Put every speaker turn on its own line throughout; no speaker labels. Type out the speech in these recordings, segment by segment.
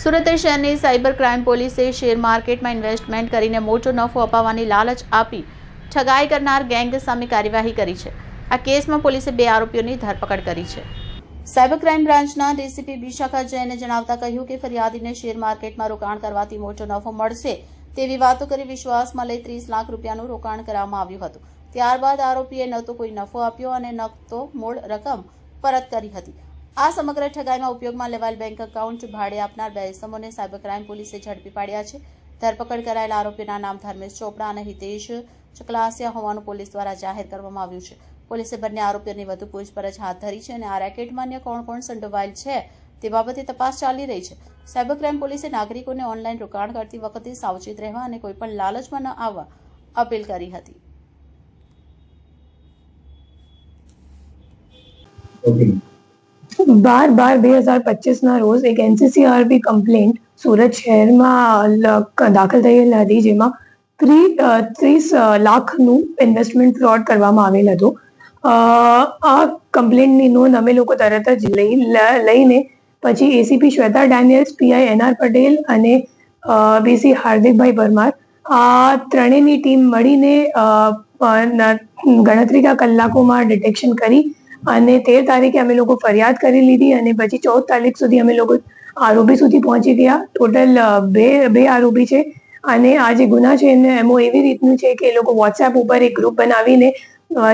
સુરત શહેરની cyber crime પોલીસે share માર્કેટમાં ઇન્વેસ્ટમેન્ટ કરીને મોટો નફો અપાવવાની લાલચ આપી ઠગાઈ કરનાર ગેંગ સામે કાર્યવાહી કરી છે. આ કેસમાં પોલીસે બે આરોપીઓની ધરપકડ કરી છે. સાયબર ક્રાઇમ બ્રાન્ચના ડીસીપી વિશાખા જૈને જણાવતા કહ્યું કે ફરિયાદીને શેર માર્કેટમાં રોકાણ કરવાથી મોટો નફો મળશે તેવી વાતો કરી વિશ્વાસમાં લઈ ત્રીસ લાખ રૂપિયાનું રોકાણ કરવામાં આવ્યું હતું. ત્યારબાદ આરોપીએ ન તો કોઈ નફો આપ્યો અને ન તો મૂળ રકમ પરત કરી હતી. આ સમગ્ર ઠગાઈમાં ઉપયોગમાં લેવાયેલ બેંક એકાઉન્ટ ભાડે આપનાર બે ઇસમોને સાયબર ક્રાઇમ પોલીસે ઝડપી પાડ્યા છે. ધરપકડ કરાયેલા આરોપીના નામ ધર્મેશ ચોપડા અને હિતેશ ચકલાસિયા હોવાનું પોલીસ દ્વારા જાહેર કરવામાં આવ્યું છે. પોલીસે બંને આરોપીઓની વધુ પૂછપરછ હાથ ધરી છે અને આ રેકેટમાં અન્ય કોણ કોણ સંડોવાયેલ છે તે બાબતે તપાસ ચાલી રહી છે. સાયબર ક્રાઇમ પોલીસે નાગરિકોને ઓનલાઈન રોકાણ કરતી વખતે સાવચેત રહેવા અને કોઈપણ લાલચમાં ન આવવા અપીલ કરી હતી.
બાર બાર બે હજાર પચીસના રોજ એક એનસીસીઆરબી કમ્પ્લેન્ટ સુરત શહેરમાં દાખલ થયેલ હતી, જેમાં ત્રી ત્રીસ લાખનું ઇન્વેસ્ટમેન્ટ ફ્રોડ કરવામાં આવેલ હતું. આ કમ્પ્લેન્ટની નોંધ અમે લોકો તરત જ લઈ લઈને પછી ACP Shweta Daniels PI NR Patel અને બીસી હાર્દિકભાઈ પરમાર આ ત્રણેયની ટીમ મળીને ગણતરીના કલાકોમાં ડિટેક્શન કરી અને તેર તારીખે અમે લોકો ફરિયાદ કરી લીધી અને પછી ચૌદ તારીખ સુધી અમે લોકો આરોપી સુધી પહોંચી ગયા. ટોટલ બે બે આરોપી છે. અને આ જે ગુના છે એને એમો એવી રીતનું છે કે એ લોકો વોટ્સએપ ઉપર એક ગ્રુપ બનાવીને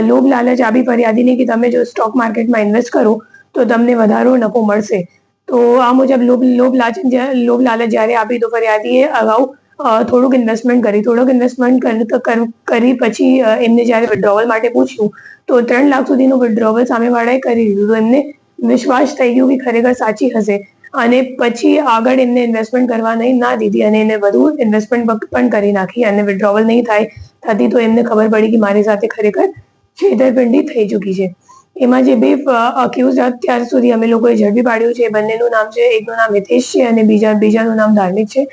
લોભ લાલચ આપી ફરિયાદીને કે તમે જો સ્ટોક માર્કેટમાં ઇન્વેસ્ટ કરો, તો તમને વધારો નફો મળશે. તો આ મુજબ લોભ લોભ લાલચ લોભ લાલચ જ્યારે આપી તો ફરિયાદીએ અગાઉ થોડુંક ઇન્વેસ્ટમેન્ટ કરી, થોડુંક ઇન્વેસ્ટમેન્ટ કરી પછી એમને જ્યારે વિડ્રોવલ માટે પૂછ્યું, તો ત્રણ લાખ સુધીનું વિડ્રોવલ સામેવાળાએ કરી દીધું. તો એમને વિશ્વાસ થઈ ગયો કે ખરેખર સાચી હશે. અને પછી આગળ એમને ઇન્વેસ્ટમેન્ટ કરવા નહીં, ના દીધી અને એને વધુ ઇન્વેસ્ટમેન્ટ પણ કરી નાખી અને વિડ્રોવલ નહીં થાય, થતી તો એમને ખબર પડી કે મારી સાથે ખરેખર છેતરપિંડી થઈ ચૂકી છે. એમાં જે બે અક્યુઝ અત્યાર સુધી અમે લોકોએ ઝડપી પાડ્યું છે. બંનેનું નામ છે, એકનું નામ હિતેશ છે અને બીજા, બીજાનું નામ ધાર્મિક છે.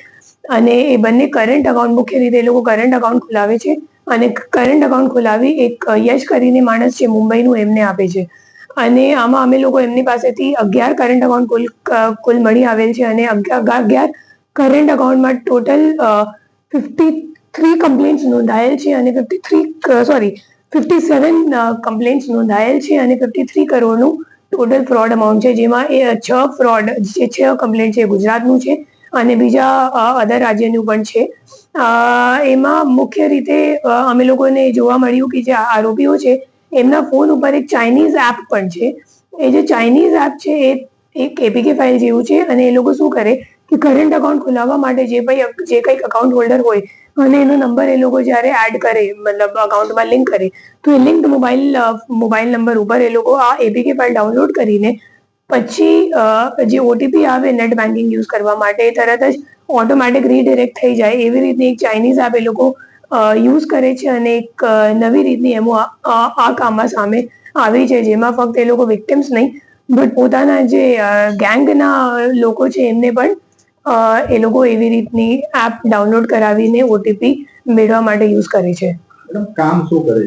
અને એ બંને કરંટ અકાઉન્ટ મુખ્ય રીતે એ લોકો કરંટ અકાઉન્ટ ખોલાવે છે અને કરંટ અકાઉન્ટ ખોલાવી એક યશ કરીને માણસ છે મુંબઈનું એમને આપે છે. અને આમાં અમે લોકો એમની પાસેથી અગિયાર કરંટ અકાઉન્ટ કુલ કુલ મળી આવેલ છે અને અગિયાર અગિયાર કરંટ અકાઉન્ટમાં ટોટલ ફિફ્ટી થ્રી કમ્પ્લેન્ટ્સ નોંધાયેલ છે અને fifty three sorry fifty seven complaints નોંધાયેલ છે અને ફિફ્ટી થ્રી કરોડનું ટોટલ ફ્રોડ અમાઉન્ટ છે જેમાં એ, છ ફ્રોડ જે છ કમ્પ્લેન્ટ છે ગુજરાતનું છે. અને બીજા અધર રાજ્યનું પણ છે. એમાં મુખ્ય રીતે અમે લોકોને જોવા મળ્યું કે જે આરોપીઓ છે, એમના ફોન ઉપર એક ચાઇનીઝ એપ પણ છે. એ જે ચાઇનીઝ એપ છે, એ એક એપીકે ફાઇલ જેવું છે અને એ લોકો શું કરે કે કરંટ અકાઉન્ટ ખોલાવવા માટે જે ભાઈ જે કંઈક અકાઉન્ટ હોલ્ડર હોય, અને એનો નંબર એ લોકો જ્યારે એડ કરે, મતલબ અકાઉન્ટમાં લિંક કરે, તો એ લિંક્ડ મોબાઈલ મોબાઈલ નંબર ઉપર એ લોકો આ એપીકે ફાઇલ ડાઉનલોડ કરીને પછી જે ઓટીપી આવે નેટ બેન્કિંગ યુઝ કરવા માટે, તરત જ ઓટોમેટિક રીડિરેક્ટ થઈ જાય. એવી રીતની એક ચાઇનીઝ એપ એ લોકો યુઝ કરે છે અને એક નવી રીતની એમો આ કામમાં સામે આવી છે, જેમાં ફક્ત એ લોકો વિક્ટિમ્સ નહીં, બટ પોતાના જે ગેંગના લોકો છે, એમને પણ એ લોકો એવી રીતની એપ ડાઉનલોડ કરાવીને ઓટીપી મેળવવા માટે યુઝ કરે છે.
કામ શું કરે